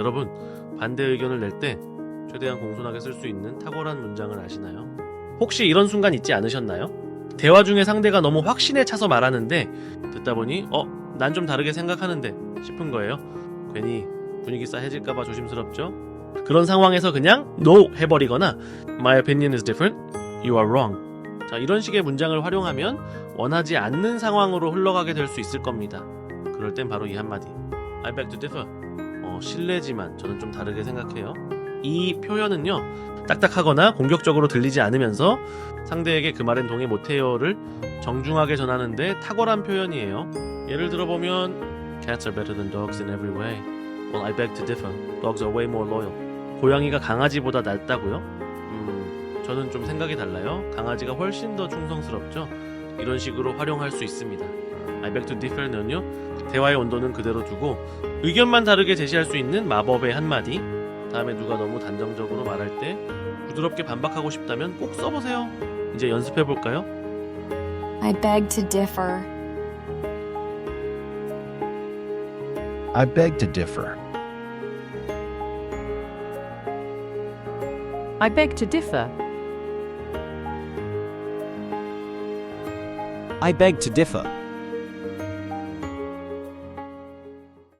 여러분, 반대 의견을 낼 때 최대한 공손하게 쓸 수 있는 탁월한 문장을 아시나요? 혹시 이런 순간 있지 않으셨나요? 대화 중에 상대가 너무 확신에 차서 말하는데 듣다 보니 어, 난 좀 다르게 생각하는데 싶은 거예요. 괜히 분위기 싸해질까봐 조심스럽죠? 그런 상황에서 그냥 no 해버리거나 my opinion is different, you are wrong. 자, 이런 식의 문장을 활용하면 원하지 않는 상황으로 흘러가게 될 수 있을 겁니다. 그럴 땐 바로 이 한마디. I beg to differ. 어, 실례지만 저는 좀 다르게 생각해요. 이 표현은요, 딱딱하거나 공격적으로 들리지 않으면서 상대에게 그 말엔 동의 못해요를 정중하게 전하는데 탁월한 표현이에요. 예를 들어보면 Cats are better than dogs in every way. Well, I beg to differ. Dogs are way more loyal. 고양이가 강아지보다 낫다고요? 음, 저는 좀 생각이 달라요. 강아지가 훨씬 더 충성스럽죠. 이런 식으로 활용할 수 있습니다. I beg to differ는요. 대화의 온도는 그대로 두고 의견만 다르게 제시할 수 있는 마법의 한마디. 다음에 누가 너무 단정적으로 말할 때 부드럽게 반박하고 싶다면 꼭 써보세요. 이제 연습해 볼까요? I beg to differ. I beg to differ. I beg to differ. I beg to differ.